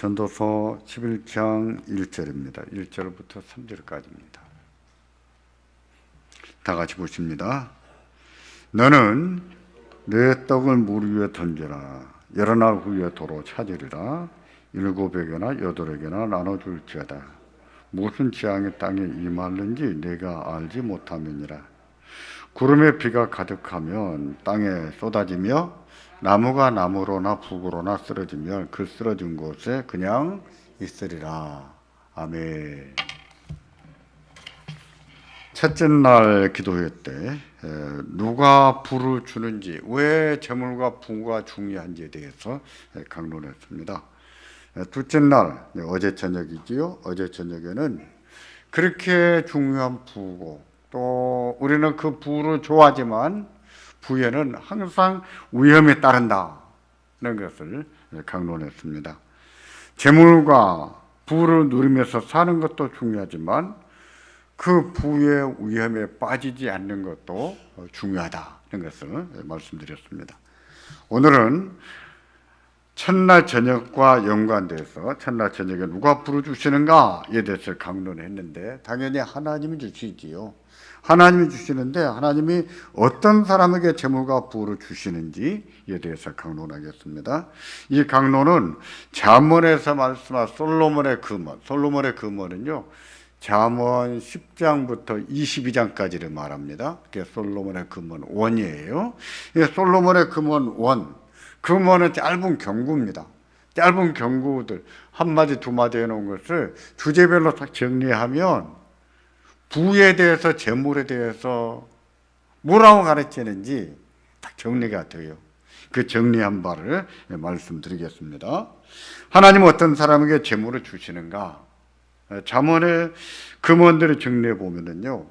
전도서 11장 1절입니다. 1절부터 3절까지입니다. 다 같이 보십니다. 너는 내 떡을 물 위에 던져라. 여러 날 후에 도로 찾으리라. 일곱에게나 여덟에게나 나눠줄지어다. 무슨 재앙이 땅에 임하는지 내가 알지 못함이니라. 구름에 비가 가득하면 땅에 쏟아지며 나무가 나무로나 북으로나 쓰러지면 그 쓰러진 곳에 그냥 있으리라. 아멘. 첫째 날 기도회 때 에, 누가 불을 주는지 왜 재물과 부가 중요한지에 대해서 에, 강론했습니다. 에, 둘째 날 네, 어제 저녁이지요. 어제 저녁에는 그렇게 중요한 부고 또 우리는 그 부를 좋아하지만 부에는 항상 위험이 따른다는 것을 강론했습니다. 재물과 부를 누리면서 사는 것도 중요하지만 그 부의 위험에 빠지지 않는 것도 중요하다는 것을 말씀드렸습니다. 오늘은 첫날 저녁과 연관돼서 첫날 저녁에 누가 부르주시는가에 대해서 강론했는데 당연히 하나님이 주시지요. 하나님이 주시는데 하나님이 어떤 사람에게 재물과 부를 주시는지에 대해서 강론하겠습니다. 이 강론은 잠언에서 말씀한 솔로몬의 금원, 솔로몬의 금원은요. 잠언 10장부터 22장까지를 말합니다. 그게 솔로몬의 금원 원이에요. 솔로몬의 금원 원, 금원은 짧은 경구입니다. 짧은 경구들 한 마디 두 마디 해놓은 것을 주제별로 딱 정리하면 부에 대해서 재물에 대해서 뭐라고 가르치는지 딱 정리가 돼요. 그 정리한 바를 말씀드리겠습니다. 하나님 어떤 사람에게 재물을 주시는가? 잠언의 금원들을 정리해 보면은요,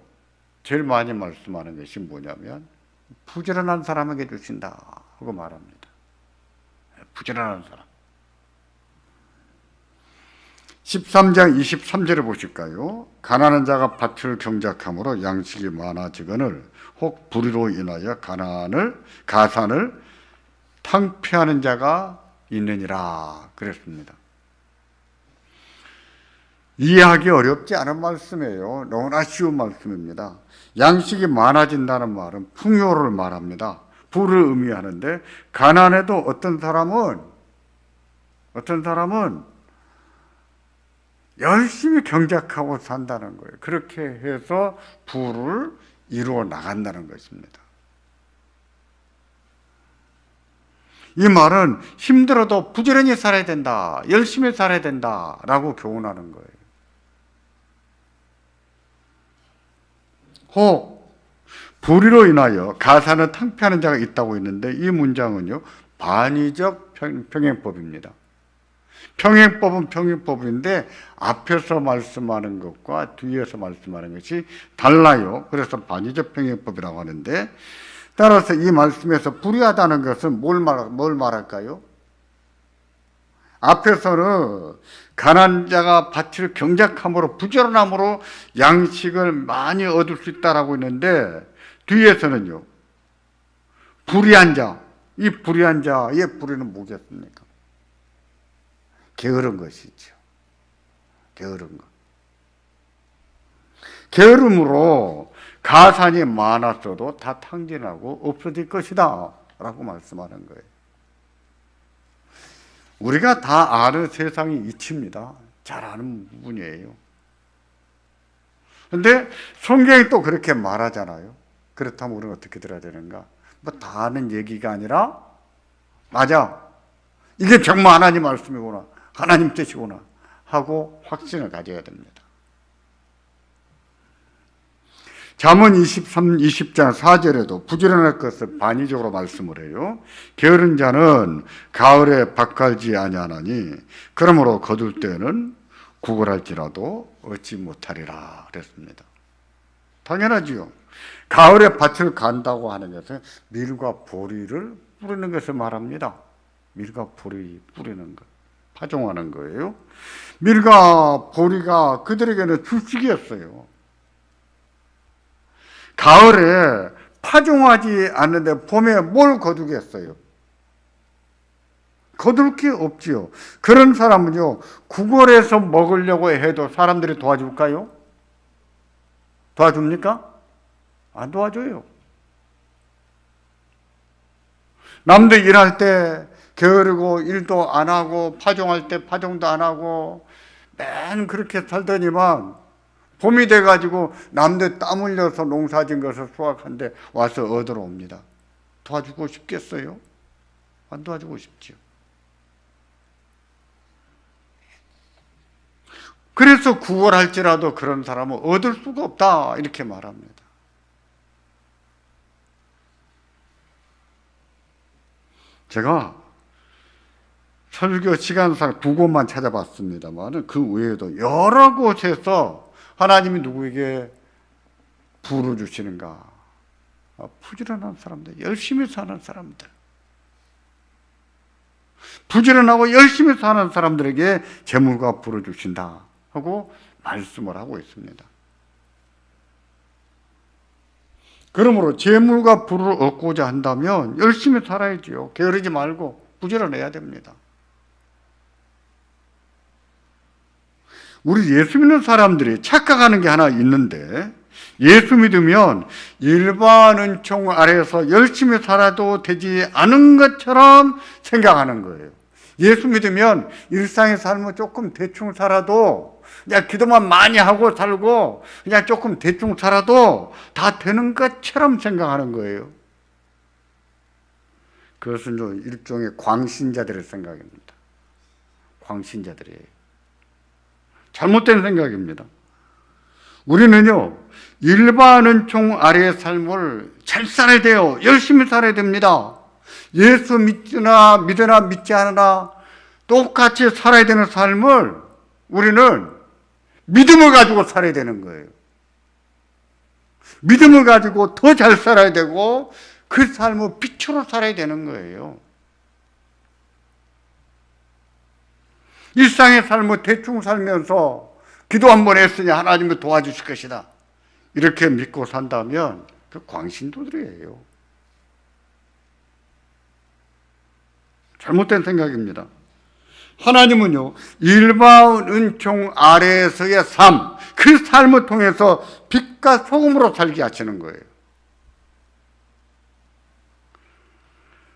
제일 많이 말씀하는 것이 뭐냐면 부지런한 사람에게 주신다 하고 말합니다. 부지런한 사람. 13장 23절을 보실까요? 가난한 자가 밭을 경작함으로 양식이 많아지거늘 혹 불의로 인하여 가난을 가산을 탕폐하는 자가 있느니라 그랬습니다. 이해하기 어렵지 않은 말씀이에요. 너무나 쉬운 말씀입니다. 양식이 많아진다는 말은 풍요를 말합니다. 부를 의미하는데 가난해도 어떤 사람은 어떤 사람은 열심히 경작하고 산다는 거예요. 그렇게 해서 부를 이루어 나간다는 것입니다. 이 말은 힘들어도 부지런히 살아야 된다. 열심히 살아야 된다. 라고 교훈하는 거예요. 혹 불의로 인하여 가사는 탕폐하는 자가 있다고 했는데 이 문장은요 반의적 평행법입니다. 평행법은 평행법인데 앞에서 말씀하는 것과 뒤에서 말씀하는 것이 달라요. 그래서 반의적 평행법이라고 하는데 따라서 이 말씀에서 불의하다는 것은 뭘, 말, 뭘 말할까요? 앞에서는 가난 자가 밭을 경작함으로 부지런함으로 양식을 많이 얻을 수 있다라고 했는데 뒤에서는요 불의한 자, 이 불의한 자의 불의는 뭐겠습니까? 게으른 것이죠. 게으른 것. 게으름으로 가산이 많았어도 다 탕진하고 없어질 것이다. 라고 말씀하는 거예요. 우리가 다 아는 세상이 이치입니다. 잘 아는 부분이에요. 근데 성경이 또 그렇게 말하잖아요. 그렇다면 우리는 어떻게 들어야 되는가? 뭐 다 아는 얘기가 아니라, 맞아. 이게 정말 하나님 말씀이구나. 하나님 뜻이구나. 하고 확신을 가져야 됩니다. 잠언 23, 20장 4절에도 부지런할 것을 반의적으로 말씀을 해요. 게으른 자는 가을에 밭갈지 아니하나니 그러므로 거둘 때는 구걸할지라도 얻지 못하리라 그랬습니다. 당연하지요. 가을에 밭을 간다고 하는 것은 밀과 보리를 뿌리는 것을 말합니다. 밀과 보리 뿌리는 것, 파종하는 거예요. 밀과 보리가 그들에게는 주식이었어요. 가을에 파종하지 않는데 봄에 뭘 거두겠어요? 거둘 게 없지요. 그런 사람은요, 구걸해서 먹으려고 해도 사람들이 도와줄까요? 도와줍니까? 안 도와줘요. 남들 일할 때 게으르고 일도 안 하고 파종할 때 파종도 안 하고 맨 그렇게 살더니만 봄이 돼가지고 남들 땀 흘려서 농사진 것을 수확한데 와서 얻으러 옵니다. 도와주고 싶겠어요? 안 도와주고 싶지요. 그래서 구걸할지라도 그런 사람은 얻을 수가 없다 이렇게 말합니다. 제가 설교 시간상 두 곳만 찾아봤습니다만 그 외에도 여러 곳에서 하나님이 누구에게 부를 주시는가? 아, 부지런한 사람들, 열심히 사는 사람들. 부지런하고 열심히 사는 사람들에게 재물과 부를 주신다 하고 말씀을 하고 있습니다. 그러므로 재물과 부를 얻고자 한다면 열심히 살아야지요. 게으르지 말고 부지런해야 됩니다. 우리 예수 믿는 사람들이 착각하는 게 하나 있는데 예수 믿으면 일반 은총 아래에서 열심히 살아도 되지 않은 것처럼 생각하는 거예요. 예수 믿으면 일상의 삶을 조금 대충 살아도 그냥 기도만 많이 하고 살고 그냥 조금 대충 살아도 다 되는 것처럼 생각하는 거예요. 그것은 좀 일종의 광신자들의 생각입니다. 광신자들이에요. 잘못된 생각입니다. 우리는요, 일반 은총 아래의 삶을 잘 살아야 돼요. 열심히 살아야 됩니다. 예수 믿으나 믿으나 믿지 않으나 똑같이 살아야 되는 삶을 우리는 믿음을 가지고 살아야 되는 거예요. 믿음을 가지고 더 잘 살아야 되고 그 삶을 빛으로 살아야 되는 거예요. 일상의 삶을 대충 살면서 기도 한 번 했으니 하나님이 도와주실 것이다. 이렇게 믿고 산다면 그 광신도들이에요. 잘못된 생각입니다. 하나님은요, 일반 은총 아래에서의 삶, 그 삶을 통해서 빛과 소금으로 살게 하시는 거예요.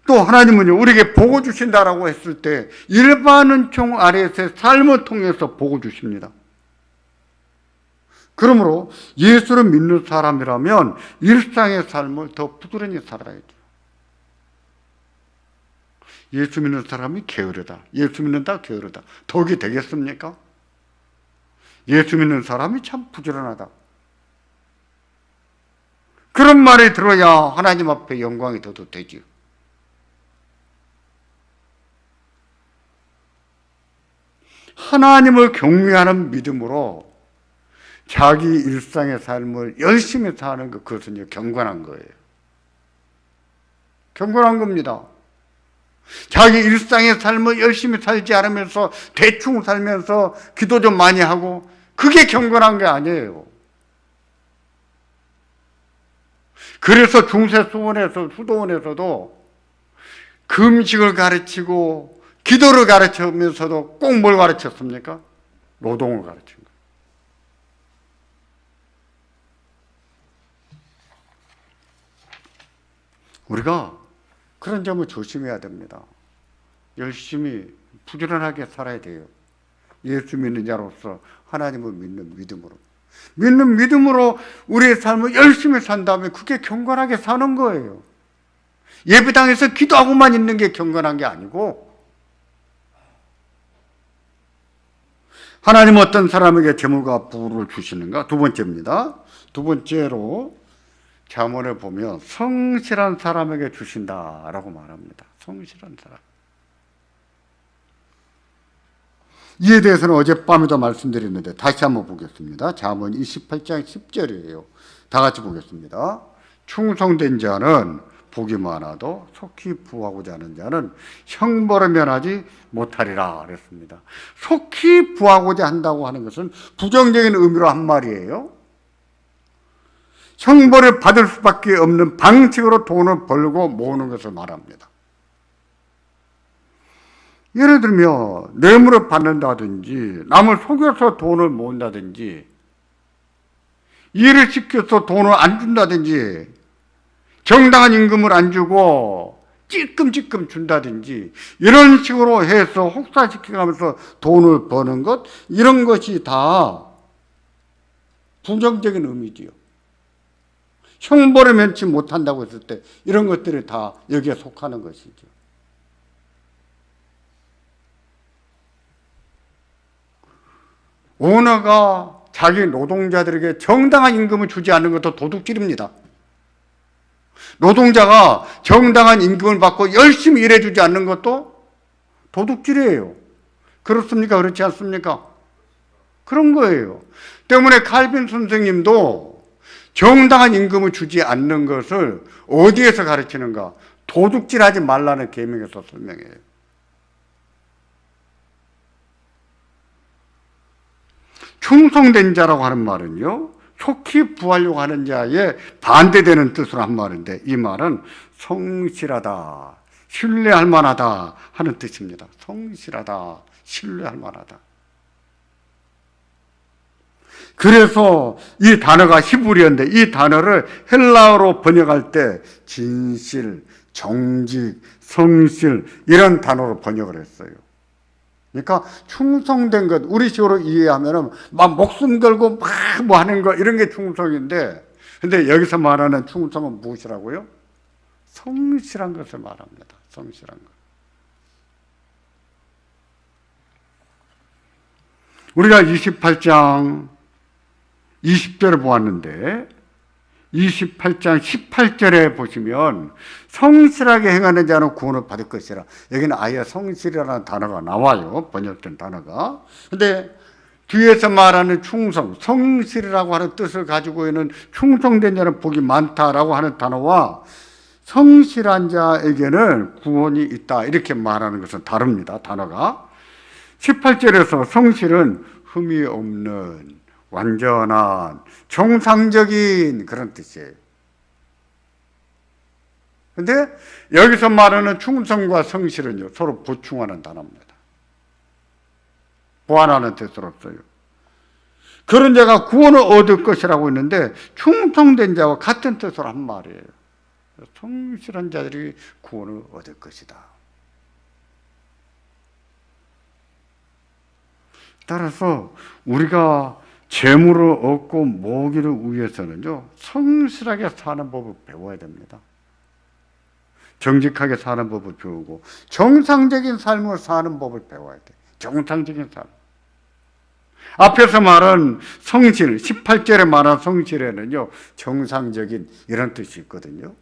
또 하나님은요, 우리에게 복을 주신다라고 했을 때, 일반 은총 아래에서의 삶을 통해서 복을 주십니다. 그러므로 예수를 믿는 사람이라면 일상의 삶을 더 부지런히 살아야죠. 예수 믿는 사람이 게으르다. 예수 믿는다 게으르다. 덕이 되겠습니까? 예수 믿는 사람이 참 부지런하다. 그런 말이 들어야 하나님 앞에 영광이 더도 되지요. 하나님을 경외하는 믿음으로 자기 일상의 삶을 열심히 사는 것, 그것은 경건한 거예요. 경건한 겁니다. 자기 일상의 삶을 열심히 살지 않으면서 대충 살면서 기도 좀 많이 하고 그게 경건한 게 아니에요. 그래서 중세 수원에서 수도원에서도 금식을 가르치고 기도를 가르치면서도 꼭 뭘 가르쳤습니까? 노동을 가르친. 우리가 그런 점을 조심해야 됩니다. 열심히 부지런하게 살아야 돼요. 예수 믿는 자로서 하나님을 믿는 믿음으로. 믿는 믿음으로 우리의 삶을 열심히 산다면 그게 경건하게 사는 거예요. 예배당에서 기도하고만 있는 게 경건한 게 아니고 하나님 어떤 사람에게 재물과 부를 주시는가? 두 번째입니다. 두 번째로 자문을 보면 성실한 사람에게 주신다라고 말합니다. 성실한 사람. 이에 대해서는 어젯밤에도 말씀드렸는데 다시 한번 보겠습니다. 자문 28장 10절이에요. 다 같이 보겠습니다. 충성된 자는 복이 많아도 속히 부하고자 하는 자는 형벌을 면하지 못하리라 그랬습니다. 속히 부하고자 한다고 하는 것은 부정적인 의미로 한 말이에요. 형벌을 받을 수밖에 없는 방식으로 돈을 벌고 모으는 것을 말합니다. 예를 들면 뇌물을 받는다든지 남을 속여서 돈을 모은다든지 일을 시켜서 돈을 안 준다든지 정당한 임금을 안 주고 찔끔찔끔 준다든지 이런 식으로 해서 혹사시켜가면서 돈을 버는 것 이런 것이 다 부정적인 의미지요. 형벌을 면치 못한다고 했을 때 이런 것들이 다 여기에 속하는 것이죠. 오너가 자기 노동자들에게 정당한 임금을 주지 않는 것도 도둑질입니다. 노동자가 정당한 임금을 받고 열심히 일해주지 않는 것도 도둑질이에요. 그렇습니까? 그렇지 않습니까? 그런 거예요. 때문에 칼빈 선생님도 정당한 임금을 주지 않는 것을 어디에서 가르치는가? 도둑질하지 말라는 계명에서 설명해요. 충성된 자라고 하는 말은요, 속히 부하려고 하는 자에 반대되는 뜻으로 한 말인데, 이 말은 성실하다, 신뢰할 만하다 하는 뜻입니다. 성실하다, 신뢰할 만하다. 그래서 이 단어가 히브리어인데 이 단어를 헬라어로 번역할 때 진실, 정직, 성실 이런 단어로 번역을 했어요. 그러니까 충성된 것 우리 식으로 이해하면은 막 목숨 걸고 막 뭐 하는 거 이런 게 충성인데 근데 여기서 말하는 충성은 무엇이라고요? 성실한 것을 말합니다. 성실한 것. 우리가 28장 20절을 보았는데 28장 18절에 보시면 성실하게 행하는 자는 구원을 받을 것이라. 여기는 아예 성실이라는 단어가 나와요. 번역된 단어가. 근데 뒤에서 말하는 충성, 성실이라고 하는 뜻을 가지고 있는 충성된 자는 복이 많다라고 하는 단어와 성실한 자에게는 구원이 있다. 이렇게 말하는 것은 다릅니다. 단어가. 18절에서 성실은 흠이 없는 완전한 정상적인 그런 뜻이에요. 근데 여기서 말하는 충성과 성실은요, 서로 보충하는 단어입니다. 보완하는 뜻으로 써요. 그런 자가 구원을 얻을 것이라고 했는데, 충성된 자와 같은 뜻으로 한 말이에요. 성실한 자들이 구원을 얻을 것이다. 따라서 우리가 재물을 얻고 모기를 위해서는요, 성실하게 사는 법을 배워야 됩니다. 정직하게 사는 법을 배우고, 정상적인 삶을 사는 법을 배워야 돼. 정상적인 삶. 앞에서 말한 성실, 18절에 말한 성실에는요, 정상적인 이런 뜻이 있거든요.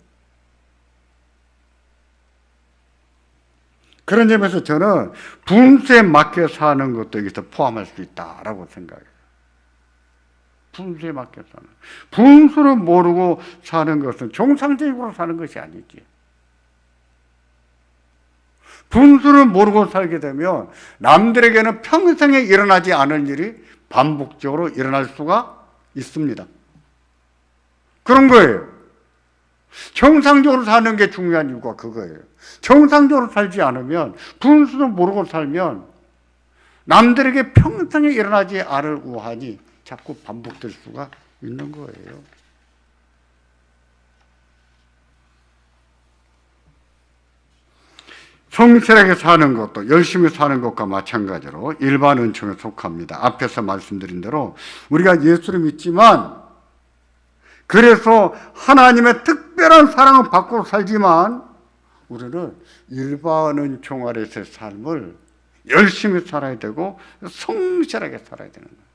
그런 점에서 저는 분수에 맞게 사는 것도 여기서 포함할 수 있다라고 생각해요. 분수에 맞게 사는. 분수를 모르고 사는 것은 정상적으로 사는 것이 아니지. 분수를 모르고 살게 되면 남들에게는 평생에 일어나지 않은 일이 반복적으로 일어날 수가 있습니다. 그런 거예요. 정상적으로 사는 게 중요한 이유가 그거예요. 정상적으로 살지 않으면 분수도 모르고 살면 남들에게 평생에 일어나지 않을 우한이 자꾸 반복될 수가 있는 거예요. 성실하게 사는 것도 열심히 사는 것과 마찬가지로 일반 은총에 속합니다. 앞에서 말씀드린 대로 우리가 예수를 믿지만 그래서 하나님의 특별한 사랑을 받고 살지만 우리는 일반 은총 아래서의 삶을 열심히 살아야 되고 성실하게 살아야 되는 거예요.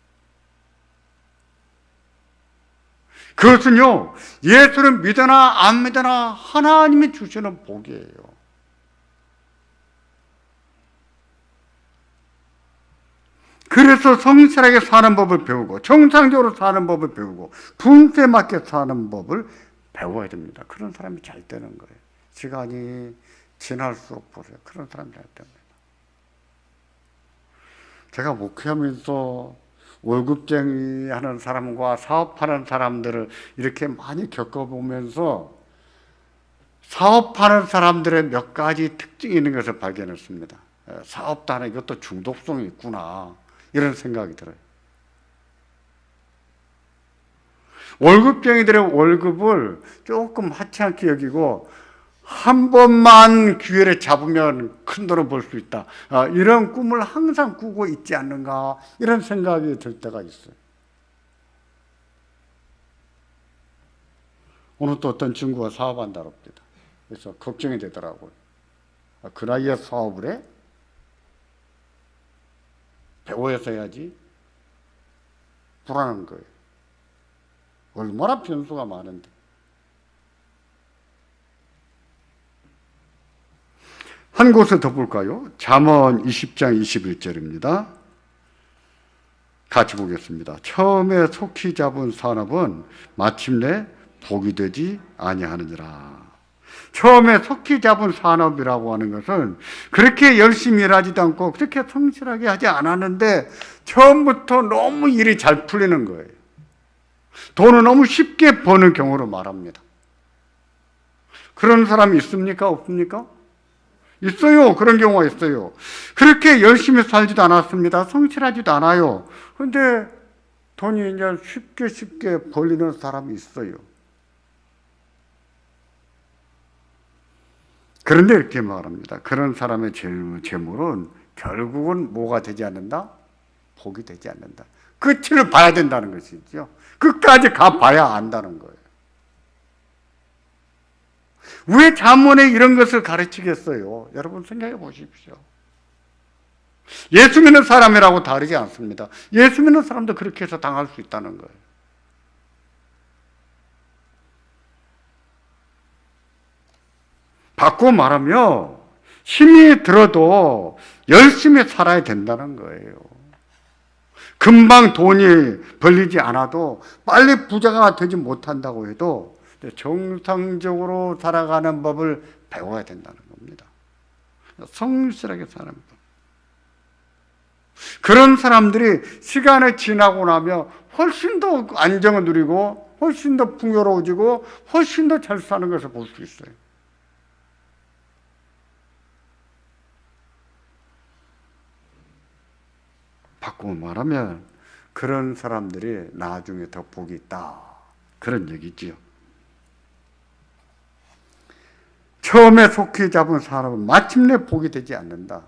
그것은요, 예수를 믿으나 안 믿으나 하나님이 주시는 복이에요. 그래서 성실하게 사는 법을 배우고 정상적으로 사는 법을 배우고 분수에 맞게 사는 법을 배워야 됩니다. 그런 사람이 잘 되는 거예요. 시간이 지날수록 보세요. 그런 사람이 잘 됩니다. 제가 목회하면서 월급쟁이 하는 사람과 사업하는 사람들을 이렇게 많이 겪어보면서 사업하는 사람들의 몇 가지 특징이 있는 것을 발견했습니다. 에, 사업도 하는 이것도 중독성이 있구나 이런 생각이 들어요. 월급쟁이들의 월급을 조금 하찮게 여기고 한 번만 기회를 잡으면 큰 돈을 벌 수 있다. 아, 이런 꿈을 항상 꾸고 있지 않는가 이런 생각이 들 때가 있어요. 오늘 또 어떤 친구가 사업한다고 합니다. 그래서 걱정이 되더라고요. 아, 그 나이에 사업을 해? 배워서 해야지. 불안한 거예요. 얼마나 변수가 많은데. 한 곳을 더 볼까요? 잠언 20장 21절입니다. 같이 보겠습니다. 처음에 속히 잡은 산업은 마침내 복이 되지 아니하느니라. 처음에 속히 잡은 산업이라고 하는 것은 그렇게 열심히 일하지도 않고 그렇게 성실하게 하지 않았는데 처음부터 너무 일이 잘 풀리는 거예요. 돈을 너무 쉽게 버는 경우로 말합니다. 그런 사람이 있습니까? 없습니까? 있어요. 그런 경우가 있어요. 그렇게 열심히 살지도 않았습니다. 성실하지도 않아요. 근데 돈이 이제 쉽게 쉽게 벌리는 사람이 있어요. 그런데 이렇게 말합니다. 그런 사람의 재물은 결국은 뭐가 되지 않는다? 복이 되지 않는다. 끝을 봐야 된다는 것이죠. 끝까지 가봐야 안다는 거예요. 왜 자문에 이런 것을 가르치겠어요? 여러분 생각해 보십시오. 예수 믿는 사람이라고 다르지 않습니다. 예수 믿는 사람도 그렇게 해서 당할 수 있다는 거예요. 바꿔 말하며 힘이 들어도 열심히 살아야 된다는 거예요. 금방 돈이 벌리지 않아도 빨리 부자가 되지 못한다고 해도 정상적으로 살아가는 법을 배워야 된다는 겁니다. 성실하게 사는 법. 그런 사람들이 시간이 지나고 나면 훨씬 더 안정을 누리고 훨씬 더 풍요로워지고 훨씬 더 잘 사는 것을 볼 수 있어요. 바꾸고 말하면 그런 사람들이 나중에 더 복이 있다. 그런 얘기지요. 처음에 속히 잡은 사람은 마침내 복이 되지 않는다.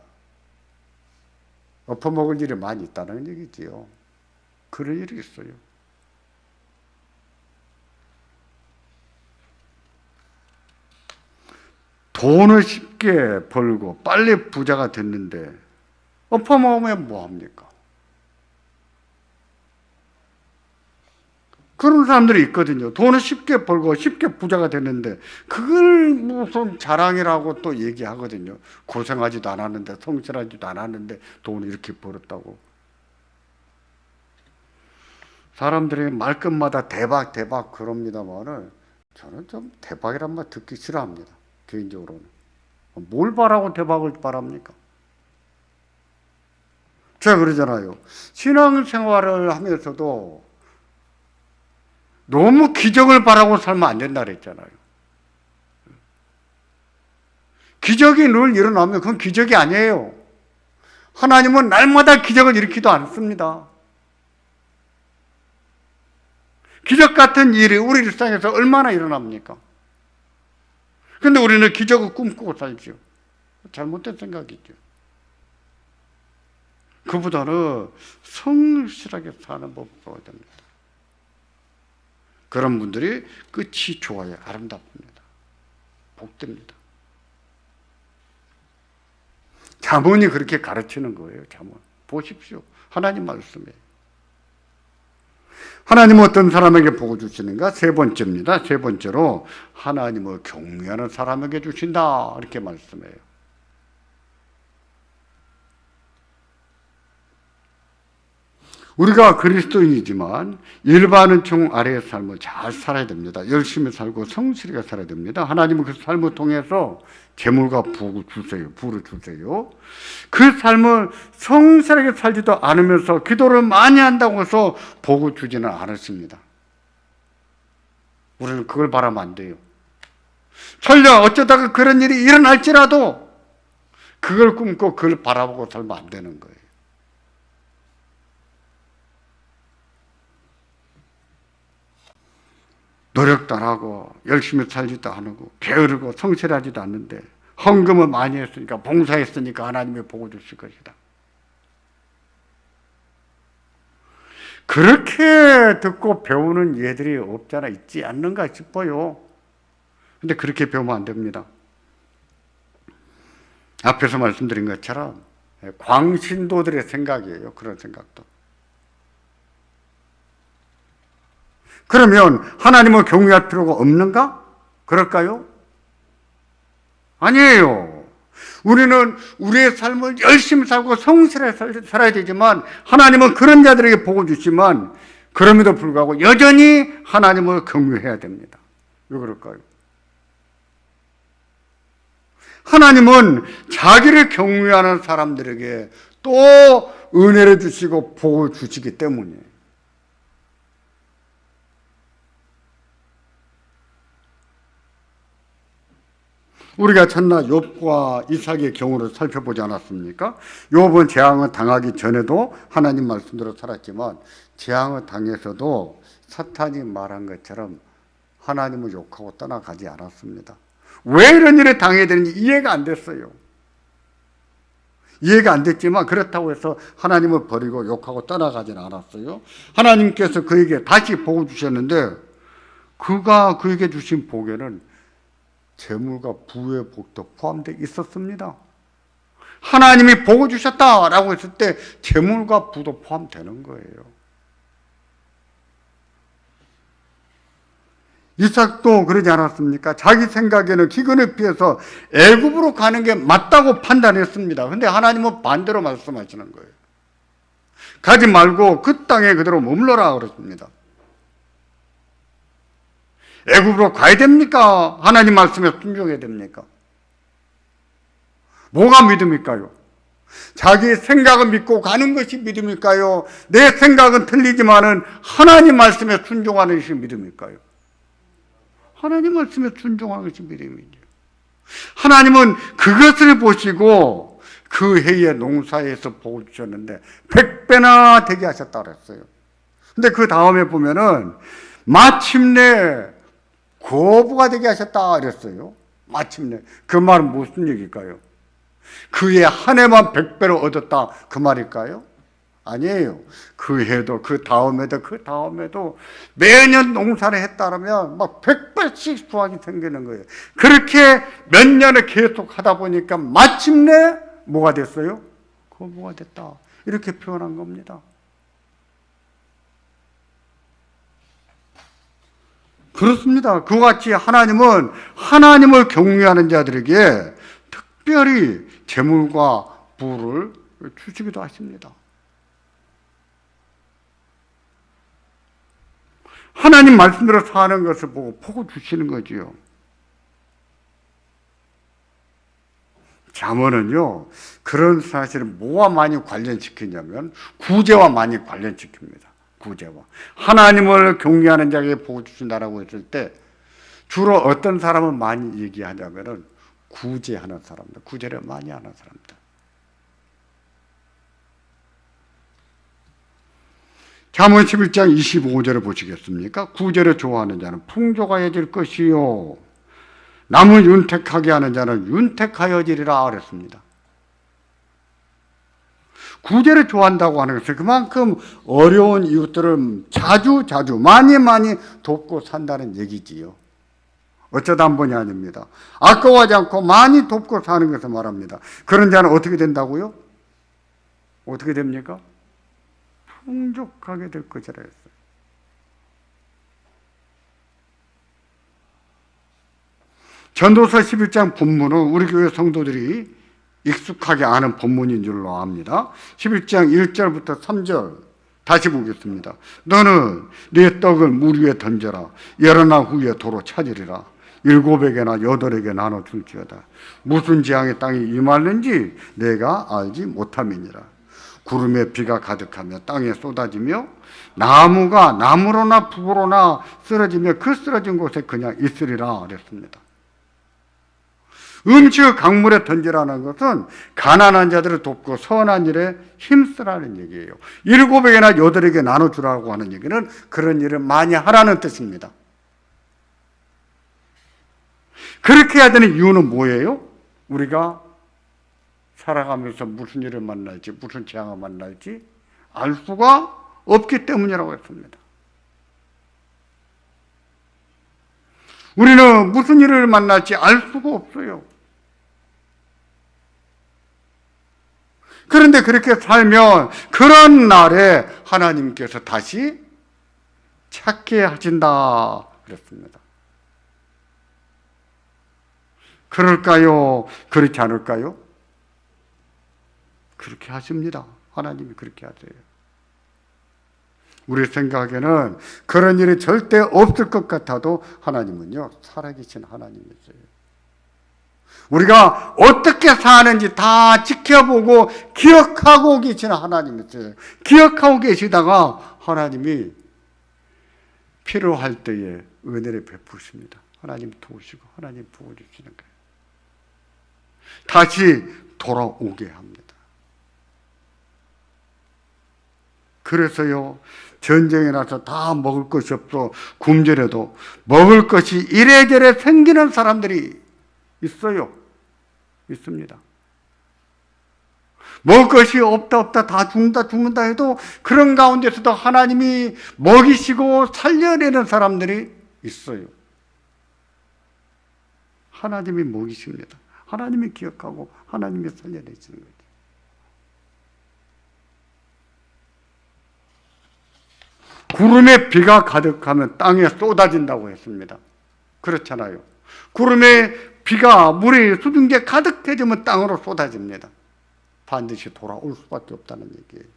엎어먹을 일이 많이 있다는 얘기지요. 그런 일이 있어요. 돈을 쉽게 벌고 빨리 부자가 됐는데 엎어먹으면 뭐합니까? 그런 사람들이 있거든요. 돈을 쉽게 벌고 쉽게 부자가 됐는데 그걸 무슨 자랑이라고 또 얘기하거든요. 고생하지도 않았는데 성실하지도 않았는데 돈을 이렇게 벌었다고. 사람들이 말끝마다 대박 대박 그럽니다만은 저는 좀 대박이란 말 듣기 싫어합니다. 개인적으로는. 뭘 바라고 대박을 바랍니까? 제가 그러잖아요. 신앙생활을 하면서도 너무 기적을 바라고 살면 안 된다 그랬잖아요. 기적이 늘 일어나면 그건 기적이 아니에요. 하나님은 날마다 기적을 일으키도 않습니다. 기적 같은 일이 우리 일상에서 얼마나 일어납니까? 근데 우리는 기적을 꿈꾸고 살죠. 잘못된 생각이죠. 그보다는 성실하게 사는 법으로 됩니다. 그런 분들이 끝이 좋아요. 아름답습니다. 복됩니다. 자문이 그렇게 가르치는 거예요. 자문. 보십시오. 하나님 말씀에. 하나님은 어떤 사람에게 복을 주시는가? 세 번째입니다. 세 번째로 하나님을 경외하는 사람에게 주신다. 이렇게 말씀해요. 우리가 그리스도인이지만 일반은 총 아래의 삶을 잘 살아야 됩니다. 열심히 살고 성실하게 살아야 됩니다. 하나님은 그 삶을 통해서 재물과 부를 주세요. 부를 주세요. 그 삶을 성실하게 살지도 않으면서 기도를 많이 한다고 해서 복을 주지는 않았습니다. 우리는 그걸 바라면 안 돼요. 설령 어쩌다가 그런 일이 일어날지라도 그걸 꿈고 그걸 바라보고 살면 안 되는 거예요. 노력도 안 하고 열심히 살지도 않고 게으르고 성실하지도 않는데 헌금을 많이 했으니까 봉사했으니까 하나님이 보고 주실 것이다. 그렇게 듣고 배우는 예들이 없잖아 있지 않는가 싶어요. 근데 그렇게 배우면 안 됩니다. 앞에서 말씀드린 것처럼 광신도들의 생각이에요. 그런 생각도. 그러면 하나님을 경외할 필요가 없는가? 그럴까요? 아니에요. 우리는 우리의 삶을 열심히 살고 성실히 살- 살아야 되지만 하나님은 그런 자들에게 복을 주지만 그럼에도 불구하고 여전히 하나님을 경외해야 됩니다. 왜 그럴까요? 하나님은 자기를 경외하는 사람들에게 또 은혜를 주시고 복을 주시기 때문이에요. 우리가 첫날 욥과 이삭의 경우를 살펴보지 않았습니까? 욥은 재앙을 당하기 전에도 하나님 말씀대로 살았지만 재앙을 당해서도 사탄이 말한 것처럼 하나님을 욕하고 떠나가지 않았습니다. 왜 이런 일을 당해야 되는지 이해가 안 됐어요. 이해가 안 됐지만 그렇다고 해서 하나님을 버리고 욕하고 떠나가지는 않았어요. 하나님께서 그에게 다시 복을 주셨는데 그가 그에게 주신 복에는 재물과 부의 복도 포함되어 있었습니다. 하나님이 복을 주셨다라고 했을 때 재물과 부도 포함되는 거예요. 이삭도 그러지 않았습니까? 자기 생각에는 기근을 피해서 애굽으로 가는 게 맞다고 판단했습니다. 근데 하나님은 반대로 말씀하시는 거예요. 가지 말고 그 땅에 그대로 머물러라 그러십니다. 애굽으로 가야 됩니까? 하나님 말씀에 순종해야 됩니까? 뭐가 믿음일까요? 자기 생각을 믿고 가는 것이 믿음일까요? 내 생각은 틀리지만은 하나님 말씀에 순종하는 것이 믿음일까요? 하나님 말씀에 순종하는 것이 믿음이죠. 하나님은 그것을 보시고 그 해의 농사에서 복을 주셨는데 백배나 되게 하셨다 그랬어요. 근데 그 다음에 보면은 마침내 고부가 되게 하셨다 그랬어요. 마침내. 그 말은 무슨 얘기일까요? 그의 한 해만 백배로 얻었다 그 말일까요? 아니에요. 그 해도 그 다음에도 그 다음에도 매년 농사를 했다면 막 백배씩 수확이 생기는 거예요. 그렇게 몇 년을 계속 하다 보니까 마침내 뭐가 됐어요? 거부가 됐다. 이렇게 표현한 겁니다. 그렇습니다. 그와 같이 하나님은 하나님을 경외하는 자들에게 특별히 재물과 부를 주시기도 하십니다. 하나님 말씀대로 사는 것을 보고 보고 주시는 거지요. 잠언은요, 그런 사실을 뭐와 많이 관련시키냐면, 구제와 많이 관련시킵니다. 구제와. 하나님을 경외하는 자에게 복을 주신다라고 했을 때, 주로 어떤 사람을 많이 얘기하냐면은, 구제하는 사람들, 구제를 많이 하는 사람들. 잠언 11장 25절을 보시겠습니까? 구제를 좋아하는 자는 풍족하여질 것이요. 남을 윤택하게 하는 자는 윤택하여지리라 그랬습니다. 구제를 좋아한다고 하는 것은 그만큼 어려운 이웃들을 자주 자주 많이 많이 돕고 산다는 얘기지요. 어쩌다 한 번이 아닙니다. 아까워하지 않고 많이 돕고 사는 것을 말합니다. 그런 자는 어떻게 된다고요? 어떻게 됩니까? 풍족하게 될 것이라 했어요. 전도서 11장 본문은 우리 교회 성도들이 익숙하게 아는 본문인 줄로 압니다. 11장 1절부터 3절 다시 보겠습니다. 너는 네 떡을 물 위에 던져라. 열어나 후에 도로 찾으리라. 일곱에게나 여덟에게 나눠 줄지어다. 무슨 재앙의 땅이 임하는지 내가 알지 못함이니라. 구름에 비가 가득하며 땅에 쏟아지며 나무가 나무로나 북으로나 쓰러지며 그 쓰러진 곳에 그냥 있으리라 그랬습니다. 음식을 강물에 던지라는 것은 가난한 자들을 돕고 선한 일에 힘쓰라는 얘기예요. 일곱에게나 여덟에게 나눠주라고 하는 얘기는 그런 일을 많이 하라는 뜻입니다. 그렇게 해야 되는 이유는 뭐예요? 우리가 살아가면서 무슨 일을 만날지, 무슨 재앙을 만날지 알 수가 없기 때문이라고 했습니다. 우리는 무슨 일을 만날지 알 수가 없어요. 그런데 그렇게 살면 그런 날에 하나님께서 다시 찾게 하신다 그랬습니다. 그럴까요? 그렇지 않을까요? 그렇게 하십니다. 하나님이 그렇게 하세요. 우리 생각에는 그런 일이 절대 없을 것 같아도 하나님은요, 살아계신 하나님이세요. 우리가 어떻게 사는지 다 지켜보고 기억하고 계시는 하나님이세요. 기억하고 계시다가 하나님이 필요할 때에 은혜를 베푸십니다. 하나님 도우시고 하나님 부어주시는 거예요. 다시 돌아오게 합니다. 그래서요, 전쟁이 나서 다 먹을 것이 없어 굶주려도 먹을 것이 이래저래 생기는 사람들이 있어요. 있습니다. 먹을 것이 없다 없다 다 죽는다 죽는다 해도 그런 가운데서도 하나님이 먹이시고 살려내는 사람들이 있어요. 하나님이 먹이십니다. 하나님이 기억하고 하나님이 살려내시는 거죠. 구름에 비가 가득하면 땅에 쏟아진다고 했습니다. 그렇잖아요. 구름에 비가 물이 수증기에 가득해지면 땅으로 쏟아집니다. 반드시 돌아올 수밖에 없다는 얘기예요.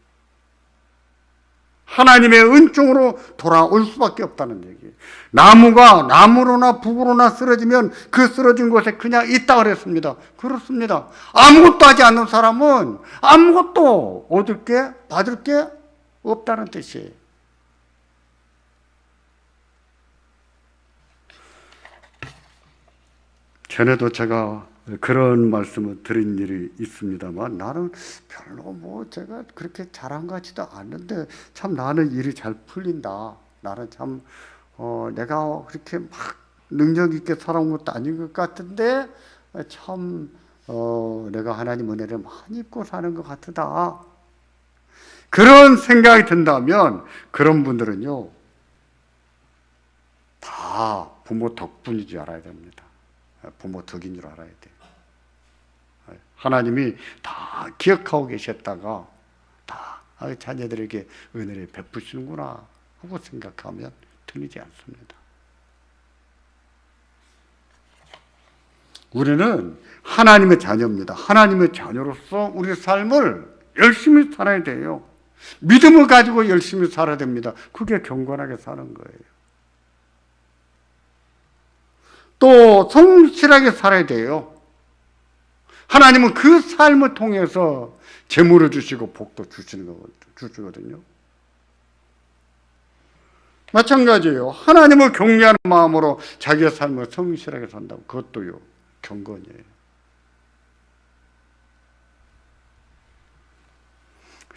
하나님의 은총으로 돌아올 수밖에 없다는 얘기예요. 나무가 나무로나 북으로나 쓰러지면 그 쓰러진 곳에 그냥 있다 그랬습니다. 그렇습니다. 아무것도 하지 않는 사람은 아무것도 얻을 게 받을 게 없다는 뜻이에요. 전에도 제가 그런 말씀을 드린 일이 있습니다만 나는 별로 뭐 제가 그렇게 잘한 것 같지도 않는데 참 나는 일이 잘 풀린다. 나는 참 어, 내가 그렇게 막 능력 있게 살아온 것도 아닌 것 같은데 참 어, 내가 하나님 은혜를 많이 입고 사는 것 같다. 그런 생각이 든다면 그런 분들은요 다 부모 덕분인 줄 알아야 됩니다. 부모 덕인 줄 알아야 돼. 하나님이 다 기억하고 계셨다가 다 자녀들에게 은혜를 베푸시는구나 하고 생각하면 틀리지 않습니다. 우리는 하나님의 자녀입니다. 하나님의 자녀로서 우리 삶을 열심히 살아야 돼요. 믿음을 가지고 열심히 살아야 됩니다. 그게 경건하게 사는 거예요. 또 성실하게 살아야 돼요. 하나님은 그 삶을 통해서 재물을 주시고 복도 주시는 거거든요. 마찬가지예요. 하나님을 경외하는 마음으로 자기의 삶을 성실하게 산다고 그것도요. 경건이에요.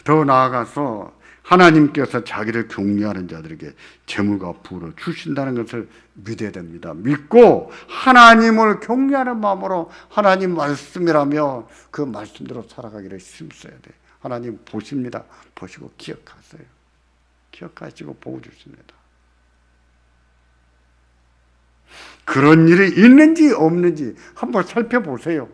더 나아가서 하나님께서 자기를 경외하는 자들에게 재물과 부를 주신다는 것을 믿어야 됩니다. 믿고 하나님을 경외하는 마음으로 하나님 말씀이라며 그 말씀대로 살아가기를 힘써야 돼. 하나님 보십니다. 보시고 기억하세요. 기억하시고 보고 주십니다. 그런 일이 있는지 없는지 한번 살펴보세요.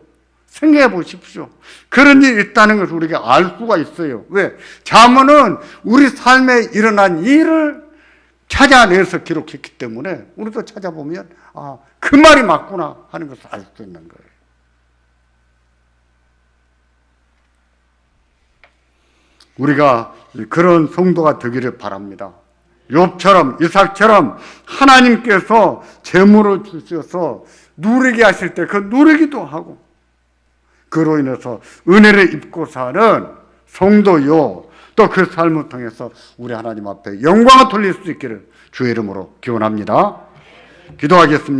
생각해 보십시오. 그런 일이 있다는 것을 우리가 알 수가 있어요. 왜? 자문은 우리 삶에 일어난 일을 찾아내서 기록했기 때문에 우리도 찾아보면 아, 그 말이 맞구나 하는 것을 알 수 있는 거예요. 우리가 그런 성도가 되기를 바랍니다. 욥처럼 이삭처럼 하나님께서 재물을 주셔서 누리게 하실 때 그 누리기도 하고 그로 인해서 은혜를 입고 사는 성도요. 또 그 삶을 통해서 우리 하나님 앞에 영광을 돌릴 수 있기를 주의 이름으로 기원합니다. 기도하겠습니다.